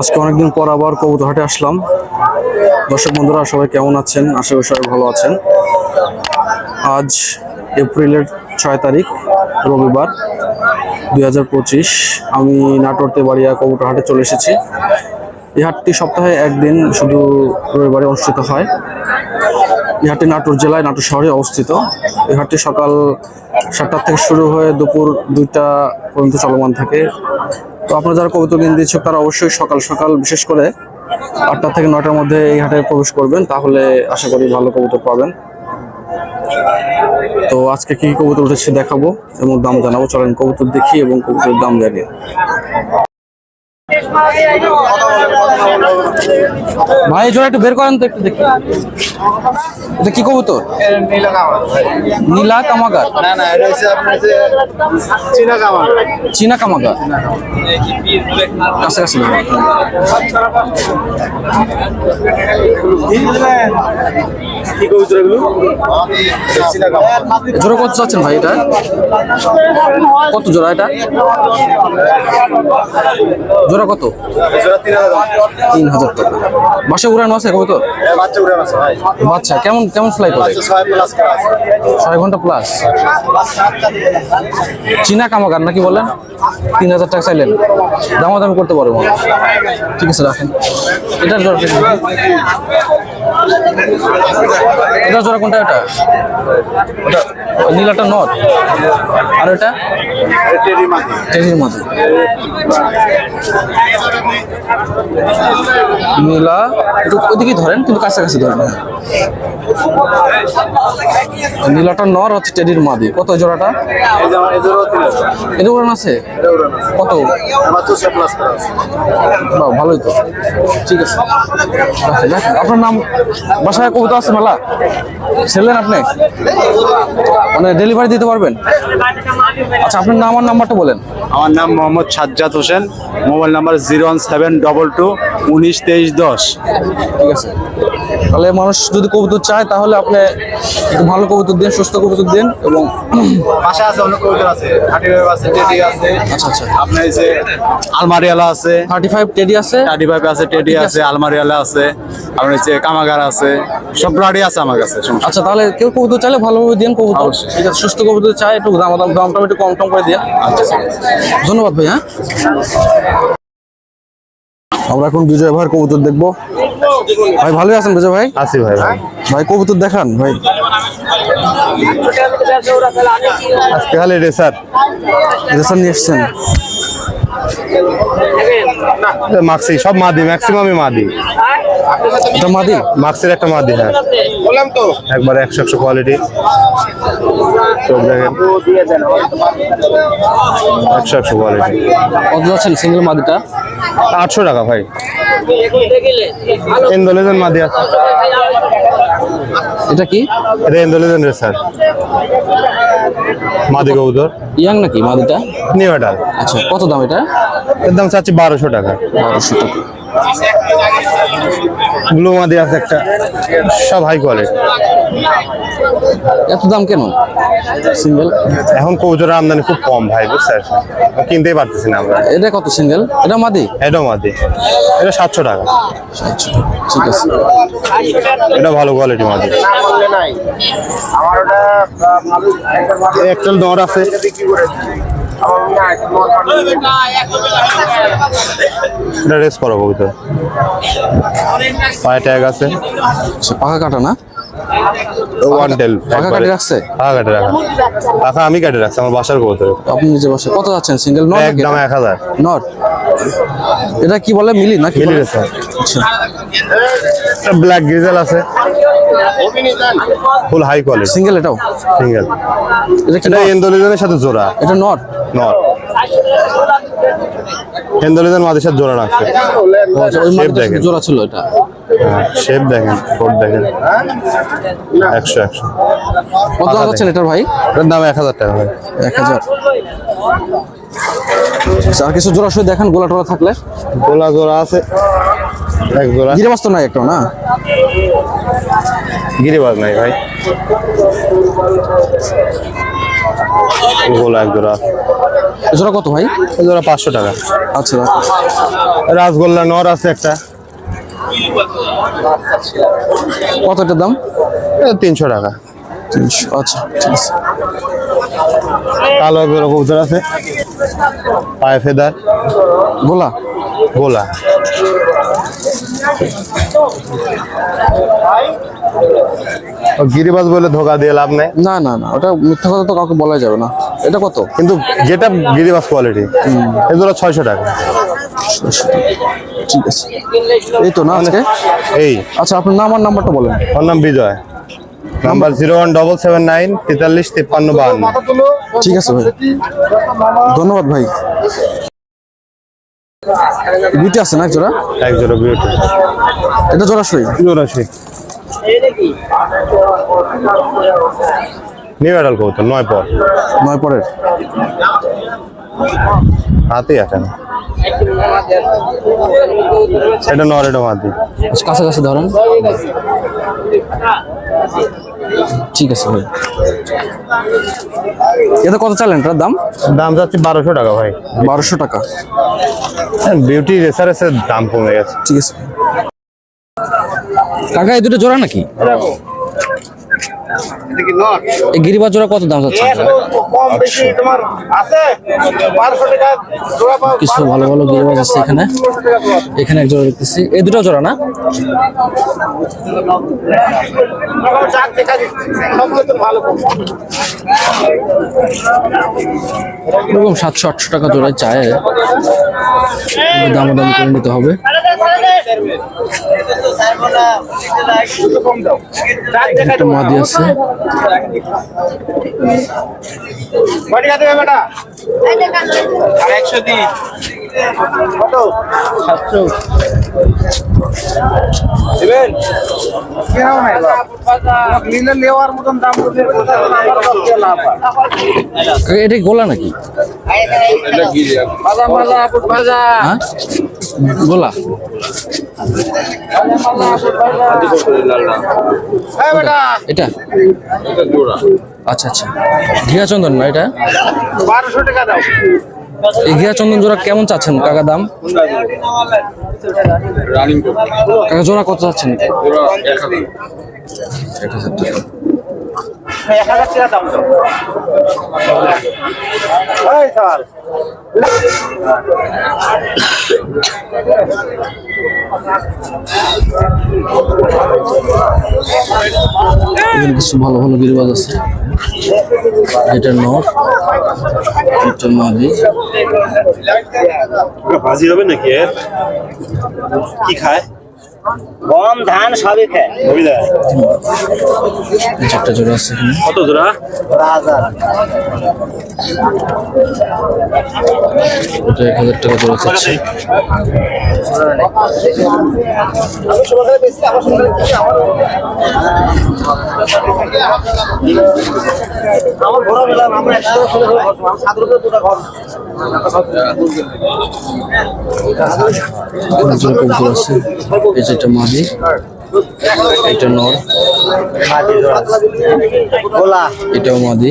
আজকে অনেকদিন পর আবার কবুতর হাটে আসলাম। দর্শক বন্ধুরা, সবাই কেমন আছেন? আশা করি সবাই ভালো আছেন। আজ এপ্রিলের ছয় তারিখ, রবিবার দুই হাজার পঁচিশ। আমি নাটোরতে বাড়িয়া কবুতর হাটে চলে এসেছি। এই হাটটি সপ্তাহে একদিন শুধু রবিবারে অনুষ্ঠিত হয়। এই হাটটি নাটোর জেলায়, নাটোর শহরে অবস্থিত। এই হাটটি সকাল সাতটার থেকে শুরু হয়ে দুপুর দুইটা পর্যন্ত চলমান থাকে। তো আপনারা যারা কবুতর কিনতে ইচ্ছুক, তারা অবশ্যই সকাল সকাল, বিশেষ করে আটটা থেকে নটার মধ্যে এই হাটে প্রবেশ করবেন, তাহলে আশা করি ভালো কবুতর পাবেন। তো আজকে কি কবুতর উঠেছে দেখাবো এবং দাম জানাব। চলেন কবুতর দেখি এবং কবুতরের দাম জানি। ভাই জোড়া একটু বের করেন তো একটু দেখি। এটা কি কবুতর? নীলা কামাগার না না এটা হচ্ছে আপনার যে চীনা কামার চীনা কামাগার। কি কবুতর এগুলো? জোড়া কত চাচ্ছেন ভাই এটা? কত জোড়া এটা? জোড়া কত? তিন হাজার টাকা। বাসে উড়ানো আছে কবুতর? বাচ্চা কেমন কেমন ফ্লাই করে? ছয় ঘণ্টা প্লাস চীনা কামাগার নাকি বললেন তিন হাজার টাকা চাইলেন। দামাদামি করতে পারব। ঠিক আছে রাখেন। এটার জোড়া এটা জোড়া কোনটা এটা? নীলাটা নট আর এটা? টেরির মধ্যে। নীলা, একটু ওদিকে ধরেন, কিন্তু কাছাকাছি ধরেন। নীলাটা নর, হচ্ছে টেডির মাদি। কত জোড়াটা? এটা উড়ান আছে? কত? ভালোই তো। ঠিক আছে। আপনার নাম, বাসায় কবুতর আছে মেলা ছেলেন আপনি? মানে ডেলিভারি দিতে পারবেন? আচ্ছা আপনার নাম আর নাম্বারটা বলেন। আমার নাম Mohammad Sajjad Hossain. Mobile number zero one seven double two উনিশ তেইশ দশ। ঠিক আছে। তাহলে মানুষ যদি কবুতর চায় তাহলে আপনি একটু ভালো কবুতর দিন সুস্থ কবুতর দিন এবং পাশে আছে অনেক কবুতর আছে হাটি ওয়েব আছে টেডি আছে। আচ্ছা আচ্ছা আপনার এই যে আলমারিওয়ালা আছে। থার্টি ফাইভ টেডি আছে? টাডি পাইপ আছে টেডি আছে আলমারিওয়ালা আছে। আপনার হচ্ছে কামাগার আছে সব ব্রাডি আছে আমার কাছে আচ্ছা তাহলে কেউ কবুতর চাইলে ভালোভাবে দিন কবুতর। ঠিক আছে সুস্থ কবুতর চাই একটু দাম দাম দামটা একটু কম টম করে দিন। আচ্ছা ধন্যবাদ ভাই হ্যাঁ। আমরা এখন বিজয় ভাইয়ের কবুতর দেখব। ভাই ভালো আছেন বুঝে ভাই? আছি ভাই ভাই। ভাই কবুতর দেখান ভাই। আজকে খালি রেসার। রেশন নিয়ে এসছেন। মাক্সি সব মাদি ম্যাক্সিমামই মাদি। এটা মাদি? মাক্সির একটা মাদি হ্যাঁ। বললাম তো একবার একশো একশো কোয়ালিটি দেখেন একশো একশো কোয়ালিটি কত যাচ্ছেন সিঙ্গেল মাদিটা? আটশো টাকা ভাই। ইন্দোলেজেন মাদি আছে। এটা কি? এটা ইন্দোলেজেন রেসার। মাদি কবুতর। ইয়াং নাকি মাদিটা? নিউ এটাল আচ্ছা কত দাম এটা? এর দাম চাচ্ছি বারোশো টাকা। বারোশো টাকা। ব্লু মাদি আছে একটা সব হাই কোয়ালিটি এত দাম কেন? সিঙ্গেল এখন কবুতরের আমদানি খুব কম ভাই বুঝতে পারছেন কিনতেই পারতেছি না আমরা। এটা কত সিঙ্গেল এটা মাদি? এটা মাদি। এটা সাতশো টাকা। ঠিক আছে। এটা ভালো কোয়ালিটি মাদি। একটাল দর আছে। এটা রেস করো কবুতর। পায়ে ট্যাগ আছে। পাকা কাটা না? ওয়ান টেল পাকা কাটে রাখছে? পাকা কাটে রাখা। পাকা আমি কাটে রাখছি আমার বাসার কবুতর। আপনি নিজে বসে কত যাচ্ছেন? সিঙ্গেল নট একদম এক হাজার। নট এটা কি বলে? মিলি নাকি মিলি বলে? আচ্ছা। ব্ল্যাক গ্রিজেল আছে। ফুল হাই কোয়ালিটি সিঙ্গেল এটাও? সিঙ্গেল এটা কি? এন্দোলিজনের সাথে জোড়া। এটা নট নট এন্দোলিজন মাদের সাথে জোড়া রাখছে। আচ্ছা, Shape মাটিতে দেখেন। জোড়া ছিল এটা? শেপ দেখেন কোড দেখেন। একশো একশো। কত দাম যাচ্ছেন এটার ভাই? এটার দাম এক হাজার টাকা ভাই। এক হাজার। আচ্ছা, আর কিছু জোড়া শুয়ে দেখেন গোলা টোলা থাকলে। গোলা জোড়া আছে এক জোড়া। গিরে মাছ তো নাই একটা না? গিরিবাজ নাই ভাই। গোলা এক জোড়া এছাড়া কত ভাই? জোড়া পাঁচশো টাকা। আচ্ছা রাখো। রাসগোল্লা নর আছে একটা। কত এটার দাম? তিনশো টাকা। তিনশো আচ্ছা ঠিক আছে। কালো জোড়া কবুতর আছে। পায়ে ফেদার। গোলা? গোলা। ও গিরিবাজ বলে ধোকা দিয়ে লাভ নেই? না না না ওটা মিথ্যা কথা তো কাউকে বলা যাবে না। এটা কত? কিন্তু যেটা গিরিবাজ কোয়ালিটি জোড়া ছয়শো টাকা। ঠিক আছে। এই তো না আজকে? এই। আচ্ছা আপনার নাম আর নাম্বারটা বলেন। ওর নাম Bijoy. Number zero one double seven nine তেতাল্লিশ তিপ্পান্ন বাহান্ন। ঠিক আছে ভাই। ধন্যবাদ ভাই। বিউটি আছে না এক জোড়া? এক জোড়া বিউটি এটা জোড়াশই? জোড়াশি নিউ অ্যাডাল কবুতর নয় পর। নয় পরের? হাতেই আছে না। এটা নর এটা হাতি আচ্ছা, কাছাকাছি ধরেন। ঠিক আছে ভাই। এটা কত চালেন? এটার দাম? দাম যাচ্ছে বারোশো টাকা ভাই। বারোশো টাকা। বিউটি রেসার এসে দাম কমে গেছে। ঠিক আছে। কাকা এই দুটো জোড়া নাকি? এই গিরিবাজ জোড়া কত দাম যাচ্ছে? কিছু ভালো ভালো গিরিবাজ আছে এখানে। এখানে এক জোড়া দেখতেছি। এই দুটো জোড়া না? এরকম সাতশো আটশো টাকা জোড়ায় চায়। দাম দাম করে নিতে হবে। একটা মাদি আছে। নেওয়ার মতন দাম বললে লাভ হয় কাকা, এটা কি গোলা নাকি? গোলা এটা? আচ্ছা আচ্ছা। ঘিয়া চন্দন না এটা? বারোশো টাকা দাও এই ঘিয়া চন্দন জোড়া কেমন চাচ্ছেন কাকা দাম? কাকা জোড়া কত চাচ্ছেন? এক হাজার টাকা। এক হাজার টাকা দাম কিছু ভালো ভালো গিরিবাজ আছে। এটা নট এটা ভাজি হবে নাকি কি খায়? গম ধান সবই খায়। চারটা জোড়া আছে কত জোড়া? এক হাজার টাকা জোড়া চাচ্ছে আমার সঙ্গে আমার আমার ঘোরা বেলা আমরা একশো সাত রুপে দুটা ঘর। এখানে জোড়া কবুতর আছে। এই যে এটা মাদি এটা নর গোলা এটাও মাদি।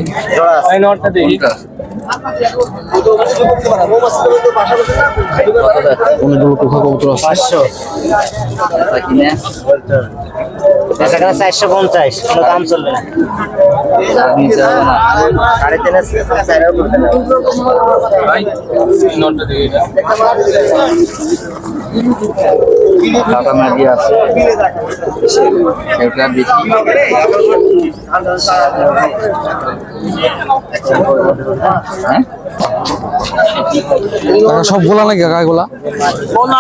অনেকগুলো কোখা কবুতর আছে। এখানে চারশো পঞ্চাশ কোনো দাম চলবে না। সাড়ে তিন আছে। দেখি। সব গোলা নাকি কাকা গোলা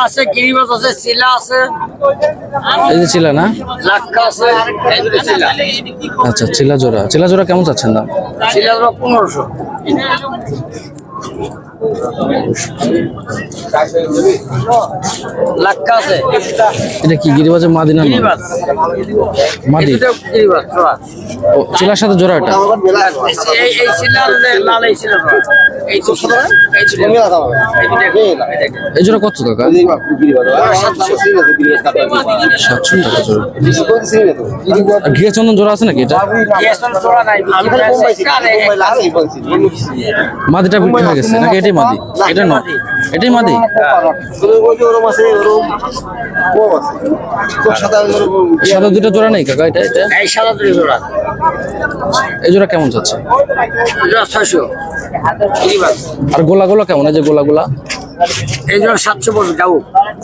আছে গিরিবাস আছে শিলা আছে। এই যে চিলা না? লাক্কা। আছে শিলা আচ্ছা চিলা জোড়া। চিলা জোড়া কেমন চাচ্ছেন দাম? জোড়া পনেরোশো। লাক্কা আছে। এটা কি গিরিবাজের মাদি না মাদি? জোড়া। চিলার সাথে জোড়া এটা? এই এই ছিল লাল এই ছিল এই তো ছিল এই ছিল এই দুটো এই দেখেন এই জোড়া কত কাকা সাতশো টাকা জোড়া। আর জোড়া আছে নাকি এটা? মাদিটা বিক্রি হয়ে গেছে নাকি? এটাই মাদি এটা নয় এটাই মাদি? সাদা দুটো জোড়া নেই কাকা এটা এটা? এই সাদা দুটো জোড়া। এই জোড়া কেমন যাচ্ছে? আর গোলা গোলা কেমন? এই যে গোলা গোলা এই জোড়া সাতশো পড়বে যাব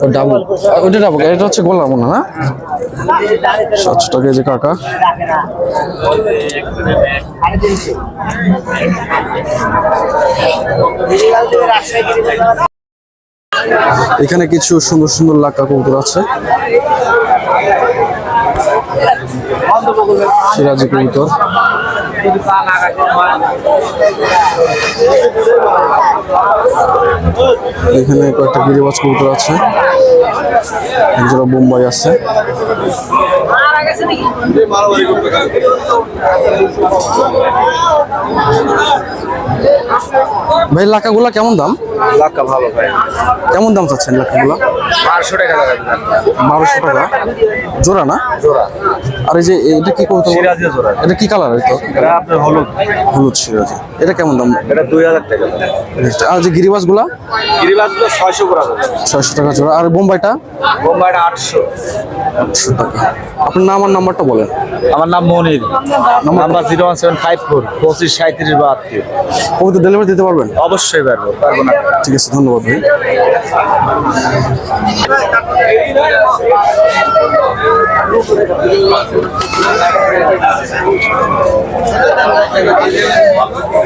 ও ডাবল ওইটা ডাবল এটা হচ্ছে না? কাকা। এখানে কিছু সুন্দর সুন্দর লাক্কা কবুতর আছে। সিরাজি কবুতর। এখানে কয়েকটা গিরিবাজ কবুতর আছে। একজোড়া বোম্বাই আছে। ভাই লাকাগুলা কেমন দাম? লাক্কা ভালো ভাই। কেমন দাম চাচ্ছেন লাকাগুলা? বারোশো টাকা বারোশো টাকা। জোড়া না? জোড়া। আর এই যে এটা কি জোড়া। এটা কি কালার এটা আপনার হলুদ। হলুদ সিরাজি এটা কেমন দাম? এটা দুই হাজার টাকা। আর যে গিরিবাজগুলা গিরিবাজগুলো ছয়শো করে ছয়শো টাকা জোড়া। আর বোম্বাইটা? বোম্বাইটা আটশো। আটশো টাকা। আপনার নাম আর নাম্বারটা বলেন। আমার নাম Monir. Number zero one seven five four. পঁচিশ সাঁত্রিশ বাহাত্তর। কবিতা ডেলিভারি দিতে পারবেন? অবশ্যই পারব পারব না। ঠিক আছে ধন্যবাদ ভাই।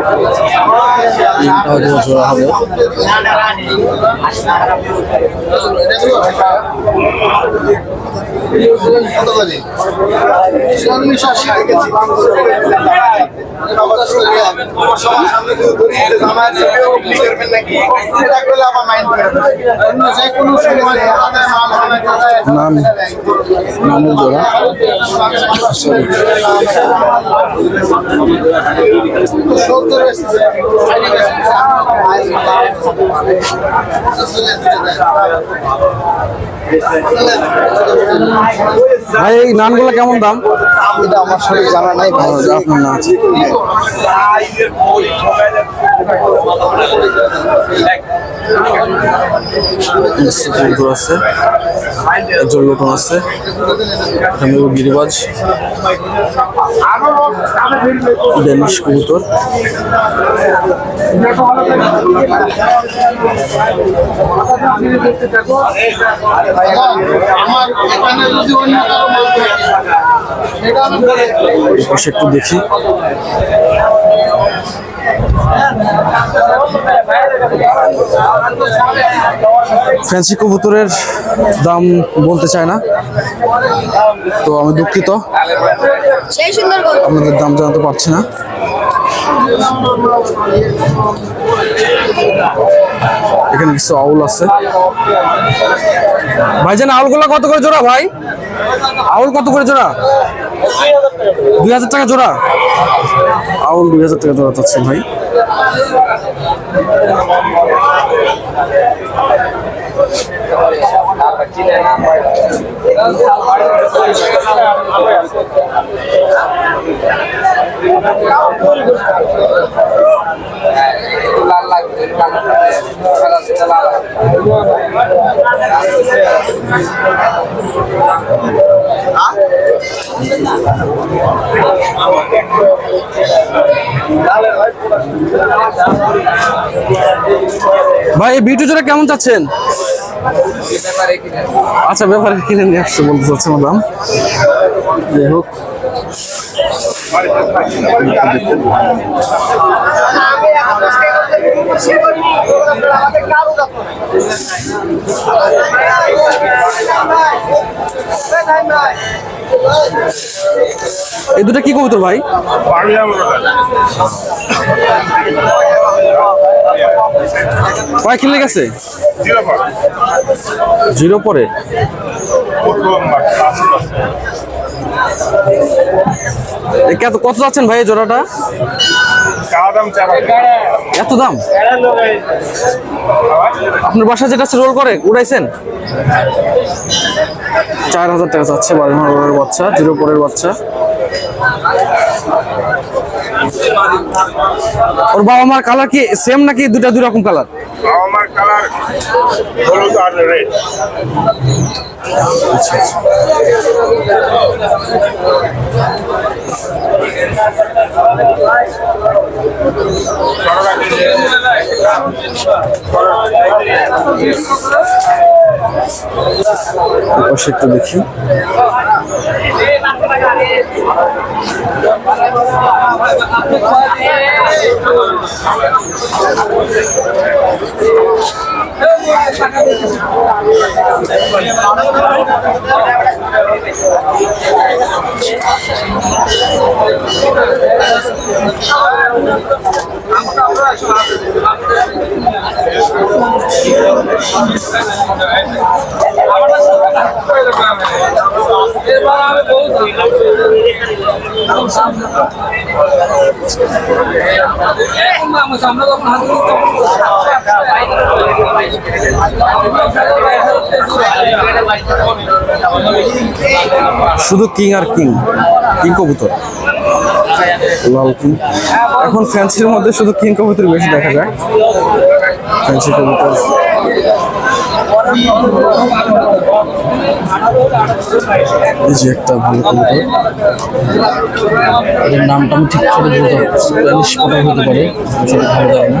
হবে নাম নামের জোড়া সরি ভাই এই নানগুলো কেমন দাম? এটা আমার শরীর জানা নাই ও, আপনার না আছে। একজন লোটন আছে গিরিবাজ ডেনিশ কবুতর। একটু দেখি। ফ্যান্সি কবুতরের দাম বলতে চায় না। তো আমি দুঃখিত। আপনাদের দাম জানাতে পারছি না। এখানে কিছু আউল আছে। ভাইজান আউলগুলো কত করে জোড়া ভাই? আউল কত করে জোড়া? দুই হাজার টাকা জোড়া? আউল দুই হাজার টাকা জোড়া চাচ্ছে ভাই। ভাই এই বিউটি জোড়া কেমন চাচ্ছেন? আচ্ছা ব্যাপারে কিনে নিয়ে আসছে বলতে চাচ্ছে ম্যাডাম। যাই হোক। এই দুটো কি কবুতর ভাই? কয় কিনলে গেছে? জিরো পরে। কত কত যাচ্ছেন ভাই জোড়াটা? এত দাম? আপনার বাসা যেটা রোল করে উড়াইছেন? চার হাজার টাকা চাচ্ছে বারো হাজারের বাচ্চা জিরো পরের বাচ্চা। ওর বাবা মার কালার কি সেম নাকি দুটা দুই রকম কালার আমার কালার হলুদ আর রেড। পাশে একটু দেখি। আমার শুধু কিং আর কিং কিং কবুতর। লাল কিং। এখন ফ্যান্সির মধ্যে শুধু কিং কবুতর বেশি দেখা যায়। ফ্যান্সি কবুতর। এই যে একটা ভালো কবুতর এর নামটা আমি ঠিক করে বলতে স্প্যানিশ কোথায় হতে পারে, সেটা ভালো যায় না।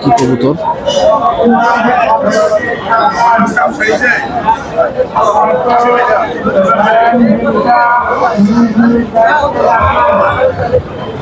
কি কবুতর।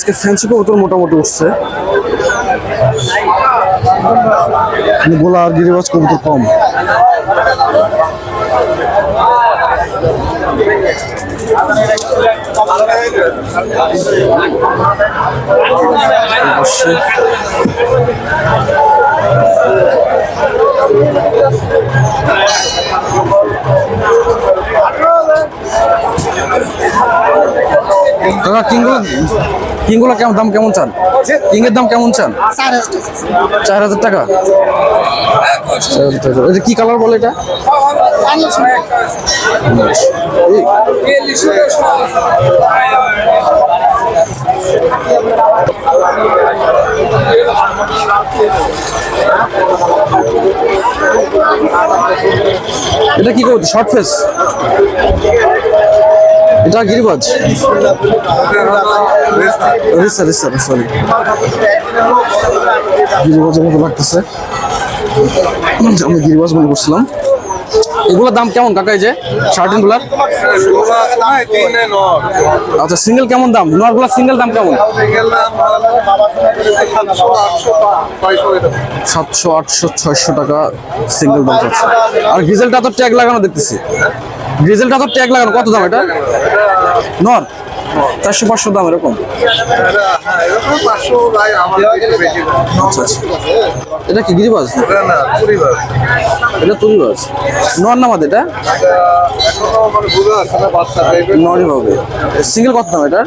আজকে ফ্যান্সি কবুতর মোটামুটি উঠছে। গোলা আর গিরিবাজ কবুতর কম। কাকা কিংগুলো কিংগুলো কেমন দাম কেমন চান? কিংয়ের দাম কেমন চান? চার হাজার টাকা। কি কালার বলে এটা? এটা কি করছে শর্ট ফেস? এটা গিরিবাজ? রিসার রিসার সরি গিরিবাজের মতো লাগতেছে। আমি গিরিবাজ মনে করছিলাম এগুলোর দাম কেমন কাকা এই যে? শার্টিনগুলার আচ্ছা সিঙ্গেল কেমন দাম? নোয়ারগুলার সিঙ্গেল দাম কেমন? সাতশো, আটশো, ছয়শো টাকা সিঙ্গেল দাম আর ডিজেলটা তো ট্যাগ লাগানো দেখতেছি। ডিজেলটা তো ট্যাগ লাগানো, কত দাম এটা? নর, চারশো পাঁচশো দাম এরকম। আচ্ছা আচ্ছা। এটা কি গিরিবাজ? এটা তুলিবাজ। নর নামাদ এটা? নরই হবে। সিঙ্গেল কত দাম এটার?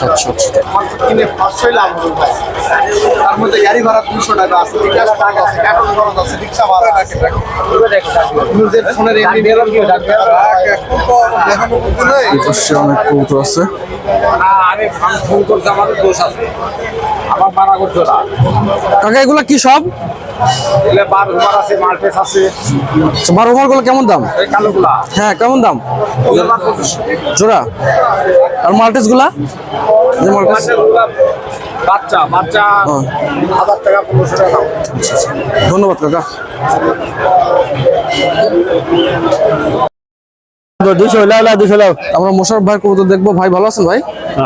সাতশো কিনে পাঁচশোই লাভ ভাই তার মধ্যে গাড়ি ভাড়া দুশো টাকা আছে টাকা আছে পেট্রোল খরচ আছে রিক্সা ভাড়া আছে। নিজের ফোনের এমনি বেরোন কেউ ডাকবে দেখানো বুদ্ধি নাই। এই পাশে অনেক কবুতর আছে। আমি ফোন করতে আমাদের দোষ আছে। আমার মারা করছ না কাকা এগুলা কি সব? বার আছে মালপেস আছে। আচ্ছা, বারো গুলো কেমন দাম? এই কালোগুলা হ্যাঁ কেমন দাম? জোড়া? আর মাল্টেসগুলা? বাচ্চা বাচ্চা হ্যাঁ। হাজার টাকা পনেরোশো টাকা ধন্যবাদ কাকা। আমরা মোশারফ ভাই কবুতর দেখব। ভাই ভালো আছেন ভাই?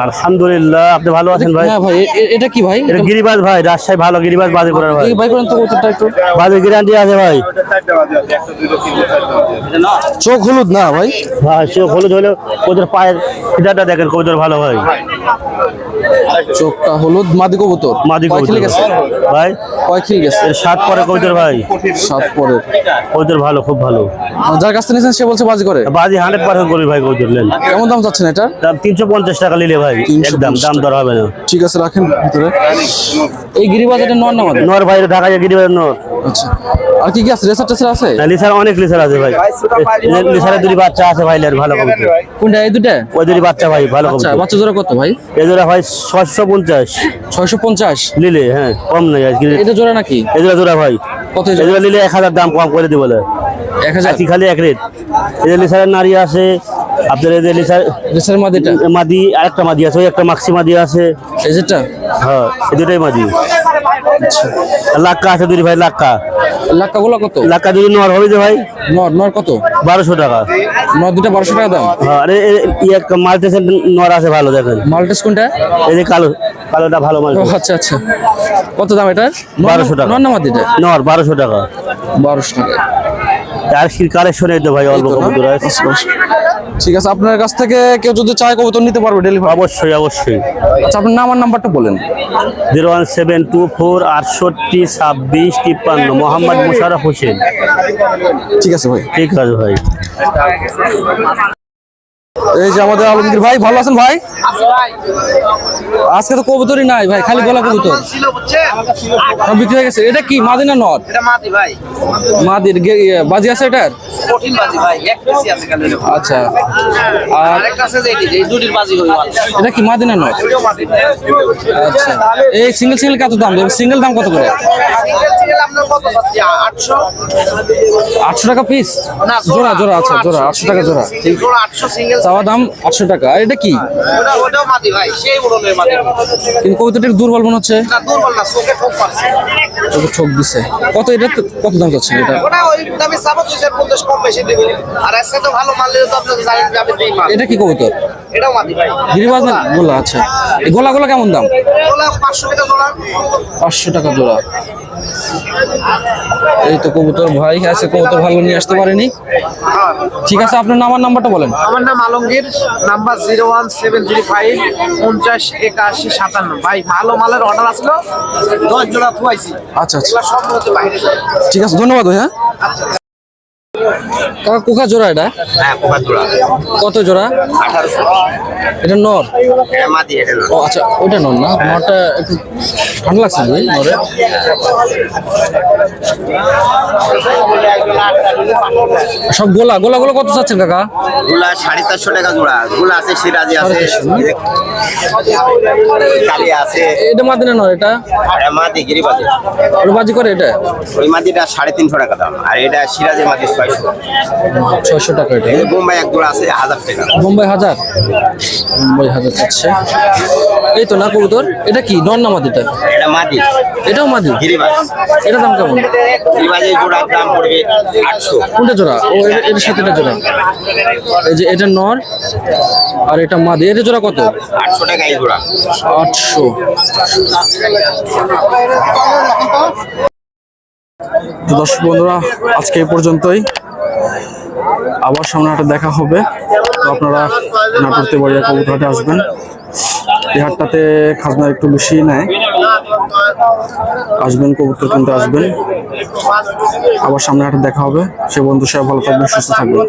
আলহামদুলিল্লাহ আপনি ভালো আছেন ভাই? হ্যাঁ ভাই এটা কি ভাই? এটা গিরিবাজ ভাই রাজশাহী ভালো গিরিবাজ বাজে করার ভাই। ভাই করেন তো কবুতরটা একটু। বাজে গ্যারান্টি আছে ভাই। চোখ হলুদ না ভাই? হ্যাঁ চোখ হলুদ হলে ওদের পায়ের ফিদাটা দেখেন কবুতর ভালো হয় চোখটা হলুদ মাদি কবুতর। মাদি কবুতর। গেছে? ভাই? কয় খিল গেছে? এর সাত পরে কবুতর ভাই। সাত পরে। কবুতর ভালো খুব ভালো। যার কাছ থেকে নিয়েছেন সে বলছে বাজি করে। বাজি হান্ড্রেড পার্সেন্ট করবি ভাই কবুতর নেন। কেমন দাম চাচ্ছেন এটার? দাম তিনশো পঞ্চাশ টাকা নিলে ভাই একদম দাম দর হবে না। ঠিক আছে রাখেন ভিতরে। এই গিরিবাজ এটা নন না নর ভাই ঢাকা যায় গিরিবাজ নর। আচ্ছা। আর কি কি আছে? রেসার টেসার আছে? না, লিসার অনেক লিসার আছে ভাই। লিসারের দুটি বাচ্চা আছে ভাই এর ভালো কবুতর। কোনটা? এই দুটা ওই দুটি বাচ্চা ভাই ভালো আচ্ছা কবুতর। বাচ্চা জোড়া কত ভাই? এদের ভাই ছশো পঞ্চাশ। ছয়শো পঞ্চাশ? নিলে হ্যাঁ কম নেই আজকে। এটা জোড়া নাকি? এদের জোড়া ভাই। কত এদের নিলে এক হাজার দাম কম করে দিব বলে। এক হাজার? আজকে খালি এক রেট। এদের লিসারের নারী আছে আপনার এদের লিসার রেসার মাদিটা? মাদি আরেকটা মাদি আছে ওই একটা মাক্সি মাদি আছে। এই যেটা? হ্যাঁ এই দুটাই মাদি। লাক্কা আছে দুটি ভাই লাক্কা। লাক্কা গুলো কত? লাক্কা দুটি নর হবে যে ভাই? নর নর কত? বারোশো টাকা। নর দুটা বারোশো টাকা দাম? হ্যাঁ আরে একটা মাল্টেসের নর আছে ভালো দেখেন। মাল্টেস কোনটা? এই যে কালো কালোটা ভালো মাল। আচ্ছা আচ্ছা। কত দাম এটা 1200 টাকা। নর না মাদিটা নর বারোশো টাকা। বারোশো টাকা। আর কালেকশন এই তো ভাই অল্প না? কবুতর আছে ঠিক আছে আপনার কাছ থেকে কেউ যদি চায় কবুতর নিতে পারবে ডেলিভারি অবশ্যই অবশ্যই। আচ্ছা আপনার নাম আর নাম্বারটা বলেন। Zero one seven two four আটষট্টি ছাব্বিশ তিপ্পান্ন মোহাম্মদ মুশারফ হোসেন। ঠিক আছে ভাই। ঠিক আছে ভাই। এই যে আমাদের আলমগীর ভাই ভালো আছেন ভাই? আজকে তো কবুতরই নাই ভাই খালি গলা কবুতর। বিক্রি হয়ে গেছে। এটা কি মাদিনা নট মাদির ইয়ে, বাজি আছে এটার? আচ্ছা। আর এটি, কি নট আচ্ছা। এই সিঙ্গেল সিঙ্গেল কত দাম? সিঙ্গেল দাম কত করে? আটশো? টাকা পিস জোড়া জোড়া আচ্ছা জোড়া আটশো টাকা জোড়া। ঠিক জোড়া আটশো সিঙ্গেল চাওয়া দাম আটশো টাকা। এটা কি? কিন্তু কবিতাটি দুর্বল মনে হচ্ছে? ঠোক দিছে। কত এটা কত দাম চাচ্ছেন এটা? এটা কি কবুতর? গিরিবাজ না গোলা আচ্ছা। গোলাগুলো কেমন দাম? পাঁচশো টাকা জোড়া। এই তো কবুতর ভাই আছে কবুতর ভালো নিয়ে আসতে পারেনি। ঠিক আছে আপনার নাম আর নাম্বারটা বলেন। আমার নাম Alamgir number zero one seven three five পঞ্চাশ একাশি সাতান্ন। ভাই ভালো মালের অর্ডার আসলো দশ জোড়া আচ্ছা আচ্ছা। ঠিক আছে ধন্যবাদ ভাই হ্যাঁ। কাকা কোকা জোড়া এটা? হ্যাঁ পোকা জোড়া। কত জোড়া? আঠারোশো। এটা নর? এটা মাটি এটা না ও আচ্ছা ওইটা নর না? নরটা একটু ঠান্ডা লাগছে নাকি নরে? সব গোলা গোলা গোলা কত চাচ্ছেন কাকা? গুলা সাড়ে চারশো টাকা জোড়া। গুলা আছে সিরাজি আছে কালি আছে। এটা মাদিনা নর এটা? এটা মাটি গিরিবাজি। ওটা বাজি করে এটা? ওই সাড়ে তিনশো টাকা দাম আর এটা সিরাজের মাটি ছয়শো। ছয়শো টাকা এটা এই বোম্বাই এক জোড়া আছে হাজার টাকা। মুম্বাই হাজার? মুম্বাই হাজার এই তো না কবুতর। এটা কি? নর না মাদিটা এটা এটাও মাদি গিরিবাজ। এটা দাম কেমন? দাম পড়বে আটশো। কোনটা জোড়া? ও এর- সাথে এটা জোড়া। এই যে এটা নর আর এটা মাদি এটা জোড়া কত? আটশো টাকা এই জোড়া। আটশো। তো দর্শক বন্ধুরা আজকে এই পর্যন্তই। আবার সামনে একটা দেখা হবে। তো আপনারা নাটোরতে বাড়িয়া কবুতরহাটে আসবেন। এই হাটটাতে খাজনা একটু বেশি নেয়। আসবেন, কবুতর কিনতে আসবেন। আবার সামনে হাটে দেখা হবে। সে বন্ধু সবাই ভালো থাকবেন, সুস্থ থাকবেন।